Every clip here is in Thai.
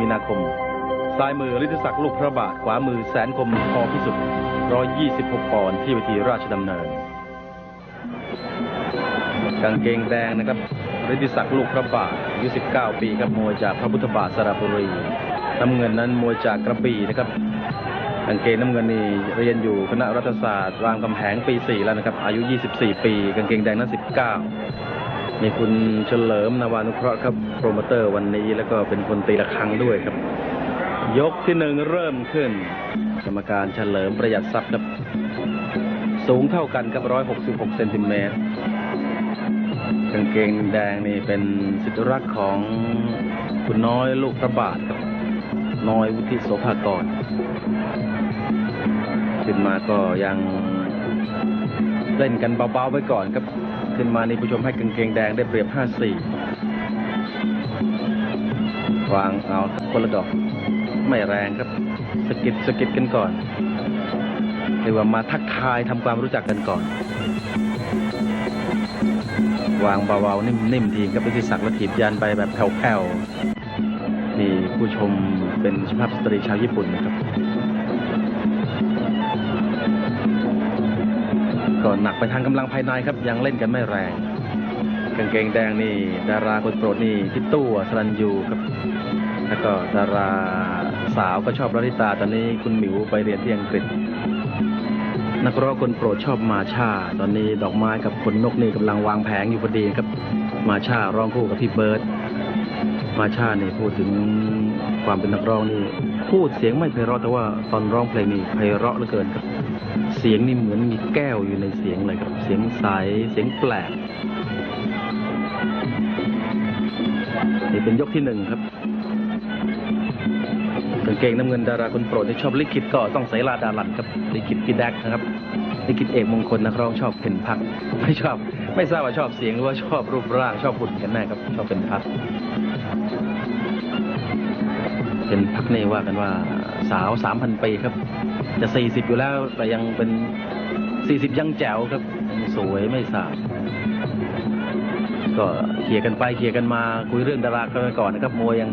มีนาคม ซ้ายมือฤทธิศักดิ์ลูกพระบาท ขวามือแสนคมพอพิสุทธิ์126ปอนด์ที่เวทีราชดำเนิน กางเกงแดงนะครับฤทธิศักดิ์ลูกพระบาทอายุ19 ปีครับมวยจากพระพุทธบาทสระบุรีน้ำเงินนั้นมวยจากกระบี่นะครับกางเกงน้ำเงินนี่เรียนอยู่คณะรัฐศาสตร์รามคำแหงปี 4 แล้วนะครับ อายุ 24 ปี กางเกงแดงนั้น 19 มีคุณเฉลิมนาวานุเคราะห์ครับโปรโมเตอร์วันนี้แล้วก็เป็นคนตีระฆังด้วยครับ ยกที่หนึ่งเริ่มขึ้น กรรมการเฉลิมประหยัดทรัพย์ครับสูงเท่ากันครับ166เซนติเมตรกางเกงแดงนี่เป็นสิทธิรักของคุณน้อยลูกพระบาทครับ น้อยวุฒิโสภากร ขึ้นมาก็ยังเล่นกันเบาๆไว้ก่อนครับ ขึ้นมานี่ผู้ชมให้กางเกงแดงได้เปรียบ 5-4 วางเอาคนละดอก ไม่แรงครับ สกิดสกิดกันก่อนเรียกว่ามาทักทายทำความรู้จักกันก่อน วางเบาๆนิ่มๆทีกับพิธิศักดิ์และถีบยันไปแบบแผ่วๆนี่ผู้ชมเป็นสภาพสตรีชาวญี่ปุ่นนะครับ ก็หนักไปทางกำลังภายในครับยังเล่นกันไม่แรงกางเกงแดงนี่ ดาราคนโปรดนี่พี่ตู้สรัญยูครับ แล้วก็ดาราสาวก็ชอบลลิตาตอนนี้คุณหมิวไปเรียนที่อังกฤษ นักร้องคนโปรดชอบมาชา ตอนนี้ดอกไม้กับขนนกนี่กำลังวางแผงอยู่พอดีครับ มาชาร้องคู่กับพี่เบิร์ดมาชาเนี่พูดถึงความเป็นนักร้องนี่พูดเสียงไม่ไพเราะแต่ว่าตอนร้องเพลงนี่ไพเราะเหลือเกินครับ เสียงนี่เหมือนมีแก้วอยู่ในเสียงเลยครับ เสียงใส เสียงแปลก นี่เป็นยกที่หนึ่งครับกางเกงน้ำเงินดาราคนโปรดที่ชอบลิขิตก็ต้องใส่ลาดาลันครับ ลิขิตพี่แดกนะครับลิขิตเอกมงคลนักร้องชอบเป็นพัก ไม่ชอบ ไม่ทราบว่าชอบเสียงหรือว่าชอบรูปร่างชอบหุ่นกันแน่ครับ ชอบเป็นพักเป็นพักนี่ว่ากันว่าสาวสามพันปีครับ จะสี่สิบอยู่แล้วแต่ยังเป็นสี่สิบยังแจ๋วครับ สวยไม่สาวก็เคลียกันไปเคลียกันมาคุยเรื่องดารากันก่อนนะครับมวยยัง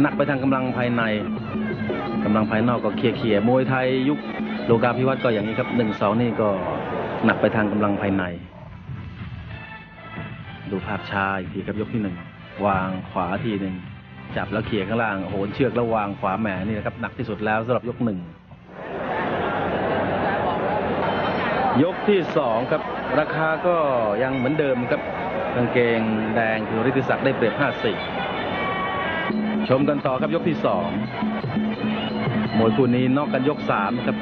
หนักไปทางกำลังภายในกำลังภายนอกก็เคลียเคลียมวยไทยยุคโลกาภิวัตน์ก็อย่างนี้ครับหนึ่งสองนี่ก็หนักไปทางกำลังภายใน ดูภาพช้าอีกทีครับยกที่หนึ่งวางขวาทีหนึ่งจับแล้วเขี่ยข้างล่างโหนเชือกแล้ววางขวาแหมนี่นะครับหนักที่สุดแล้วสำหรับยกหนึ่ง ยกที่สองครับ ราคาก็ยังเหมือนเดิมครับกางเกงแดงคือฤทธิศักดิ์ได้เปรียบ54 ชมกันต่อครับยกที่สองมวยคู่นี้นอกกันยกสามครับ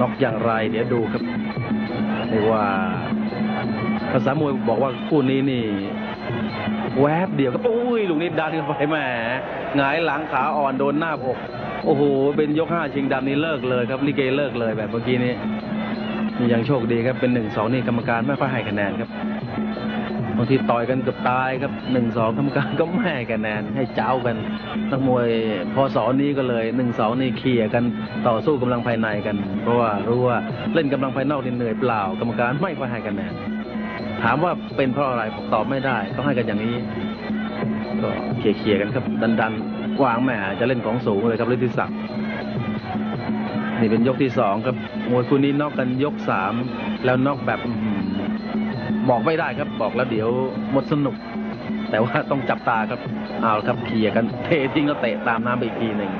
นอกอย่างไร เดี๋ยวดูครับเรียกว่าภาษามวยบอกว่าคู่นี้นี่ แวบเดียวก็โอ้ยลูกนี้ดันกันไปแหมหงายหลังขาอ่อนโดนหน้าอก โอ้โห เป็นยกห้าชิงดำนี่เลิกเลยครับลิเกเลิกเลยแบบเมื่อกี้นี้ นี่ยังโชคดีครับเป็นหนึ่งสองนี่กรรมการไม่ค่อยให้คะแนนครับบางทีต่อยกันเกือบตายครับหนึ่งสองกรรมการก็ไม่ให้คะแนนให้เจ้ากันนักมวยพอสอนนี้ก็เลยหนึ่งสองนี่เคลียร์กันต่อสู้กำลังภายในกัน เพราะว่ารู้ว่าเล่นกำลังภายนอกนี่เหนื่อยเปล่า กรรมการไม่ค่อยให้คะแนนถามว่าเป็นเพราะอะไรผมตอบไม่ได้ต้องให้กันอย่างนี้ ก็เคลียร์ๆกันครับ ดันดันวางแหมจะเล่นของสูงเลยครับฤทธิศักดิ์นี่เป็นยกที่สองครับ มวยคู่นี้นอกกันยกสามแล้วนอกแบบบอกไม่ได้ครับ บอกแล้วเดี๋ยวหมดสนุก แต่ว่าต้องจับตาครับ เอาครับเคลียร์กันเททิ้งแล้วเตะตามน้ำไปอีกทีหนึ่ง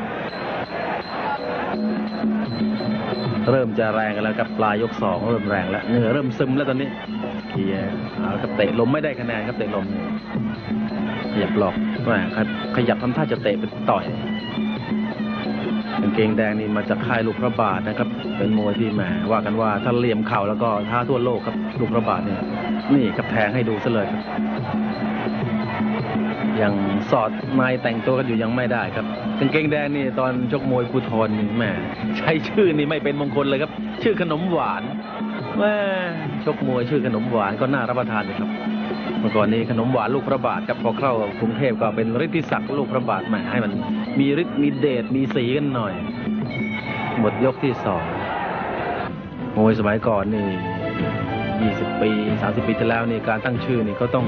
เริ่มจะแรงกันแล้วครับปลายยกสองเริ่มแรงแล้วเหงื่อเริ่มซึมแล้วตอนนี้เคลียร์เอาครับเตะลมไม่ได้คะแนนครับเตะลมขยับหลอกแหมครับขยับทำท่าจะเตะเป็นต่อยางเกงแดงนี่มาจากค่ายลูกพระบาทนะครับ เป็นมวยที่แหมว่ากันว่าถ้าเหลี่ยมเข่าแล้วก็ท้าทั่วโลกครับลูกพระบาทเนี่ยนี่ครับแทงให้ดูซะเลยครับยังสอดไม้แต่งตัวกันอยู่ยังไม่ได้ครับกางเกงแดงนี่ตอนชกมวยภูทรนี่แหมใช้ชื่อนี่ไม่เป็นมงคลเลยครับ ชื่อขนมหวานแหม่ชกมวยชื่อขนมหวานก็น่ารับประทานอยู่ครับ เมื่อก่อนนี้ขนมหวานลูกพระบาทครับพอเข้ากรุงเทพก็เป็นฤทธิศักดิ์ลูกพระบาทแหม่ให้มัน มีฤทธิ์มีเดชมีสีกันหน่อย หมดยกที่สองมวยสมัยก่อนนี่20 ปี 30 ปีที่แล้วนี่การตั้งชื่อนี่ก็ต้อง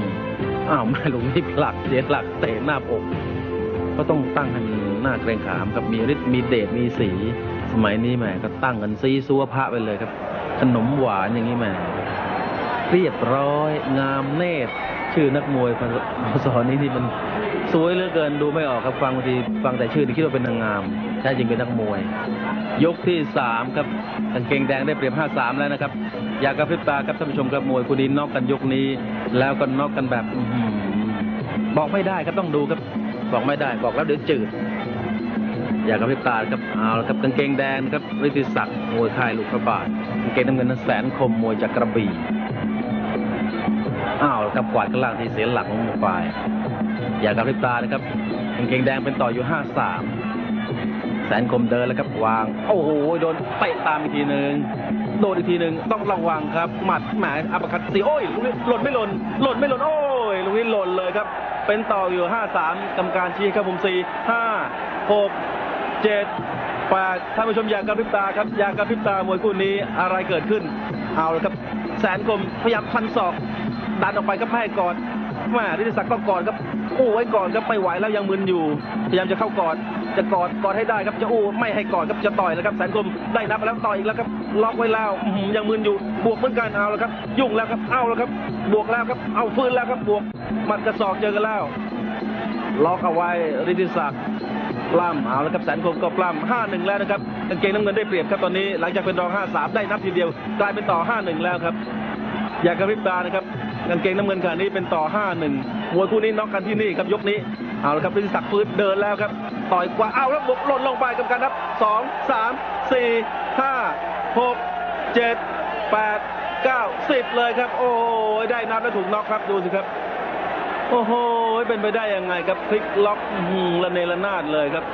อ้าวแม่ลุงนี่ผลักเสียหลักเตะหน้าอกก็ต้องตั้งให้มันหน้าเกรงขามครับมีฤทธิ์มีเดชมีสี สมัยนี้แหมก็ตั้งกันซีซัวพระไปเลยครับ ขนมหวานอย่างนี้แหม เรียบร้อย งามเนตร ชื่อนักมวยพศนี้ที่มันสวยเหลือเกินดูไม่ออกครับฟังบางทีฟังแต่ชื่อนี่คิดว่าเป็นนางงามแท้จริงเป็นนักมวย ยกที่สามครับกางเกงแดงได้เปรียบห้าสามแล้วนะครับ อยากกระพริบตาครับท่านผู้ชมครับมวยคู่นี้นอกกันยกนี้ แล้วก็นอกกันแบบบอกไม่ได้ครับต้องดูครับบอกไม่ได้บอกแล้วเดี๋ยวจืด อยากกระพริบตาครับเอาละครับกางเกงแดงครับฤทธิศักดิ์มวยค่ายลูกพระบาทกางเกงน้ำเงินนั้นแสนคมมวยจากกระบี่ อ้าวครับกวาดข้างล่างที่เสียหลักลงไป อยากกระพริบตานะครับกางเกงแดงเป็นต่ออยู่ห้าสามแสนคมเดินแล้วครับวาง โอ้โหโดนเตะตามอีกทีหนึ่งโดนอีกทีหนึ่งต้องระวังครับหมัดแหมอัปคัตสีโอ้ยลูกนี้หล่นไม่หล่นหล่นไม่หล่นโอ้ยลูกนี้หล่นเลยครับ เป็นต่ออยู่ห้าสามกรรมการชี้ครับผมสี่ห้าหกเจ็ดแปดท่านผู้ชมอยากกระพริบตาครับอยากกระพริบตามวยคู่นี้อะไรเกิดขึ้น เอาละครับ แสนคมพยายามพันศอก ดันออกไปก็ไม่กอดแม่ฤทธิศักดิ์ก็กอดครับอู้ไว้ก่อนครับไม่ไหวแล้วยังมึนอยู่ พยายามจะเข้ากอด จะกอดกอดให้ได้ครับจะอู้ไม่ให้กอดครับจะต่อยแล้วครับแสนคมได้นับแล้วต่อยอีกแล้วครับล็อกไว้แล้วยังมึนอยู่บวกเหมือนกันเอาแล้วครับ ยุ่งแล้วครับเอาแล้วครับ บวกแล้วครับเอาฟื้นแล้วครับบวกมัดกระสอกเจอกันแล้วล็อกเอาไว้ฤทธิศักดิ์ปล้ำเอาแล้วครับแสนคมก็ปล้ำห้าหนึ่งแล้วนะครับกางเกงน้ำเงินได้เปรียบครับตอนนี้หลังจากเป็นรองห้าสามได้นับทีเดียวกลายเป็นต่อห้าหนึ่งแล้วครับ อยากกระพริบตานะครับ กางเกงน้ำเงินขณะนี้เป็นต่อห้าหนึ่งมวยคู่นี้น็อกกันที่นี่ครับยกนี้ เอาละครับฤทธิศักดิ์ฟื้นเดินแล้วครับ ต่อยกว่าเอาแล้วบุกหล่นลงไปกับการนับสองสามสี่ห้าหกเจ็ดแปดเก้าสิบเลยครับ โอ้ยได้นับแล้วถูกน็อกครับดูสิครับ โอ้โหเป็นไปได้ยังไงครับพลิกล็อกอื้อหือระเนระนาดเลยครับ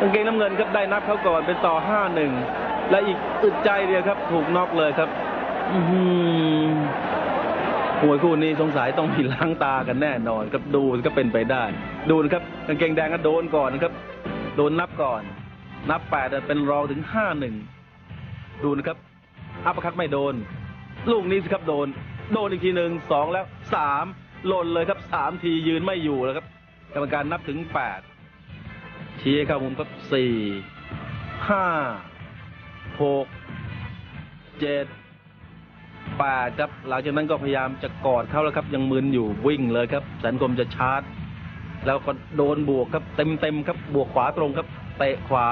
กางเกงน้ำเงินครับได้นับเขาก่อนเป็นต่อห้าหนึ่งและอีกอึดใจเดียวครับ ถูกน็อกเลยครับ อื มวยคู่นี้สงสัยต้องมีล้างตากันแน่นอนครับดูก็เป็นไปได้ ดูนะครับกางเกงแดงก็โดนก่อนนะครับโดนนับก่อน นับแปดเป็นรองถึงห้าหนึ่งดูนะครับอัปคัดไม่โดน ลูกนี้สิครับโดน โดนอีกทีหนึ่งสองแล้วสามหล่นเลยครับสามทียืนไม่อยู่แล้วครับกรรมการนับถึงแปดชี้เข้ามุมครับสี่ห้าหกเจ็ด ปดครับ หลังจากนั้นก็พยายามจะกอดเขาแล้วครับ ยังมึนอยู่วิ่งเลยครับแสนคมจะชาร์จ แล้วก็โดนบวกครับ เต็มเต็มๆครับ บวกขวาตรงครับ เตะขวา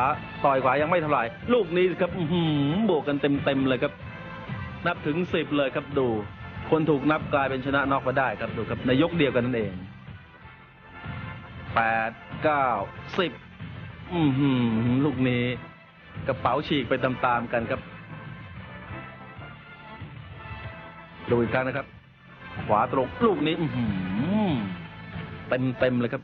ต่อยขวายังไม่เท่าไหร่ลูกนี้ครับหือบวกกันเต็มเต็มๆเลยครับ นับถึงสิบเลยครับดู คนถูกนับกลายเป็นชนะน็อกมาได้ครับดูครับในยกเดียวกันนั่นเองแปดเก้าสิบอือหือลูกนี้ กระเป๋าฉีกไปตามๆกันครับ ดูอีกครั้งนะครับ ขวาตรงลูกนี้อืเต็มเต็มเลยครับ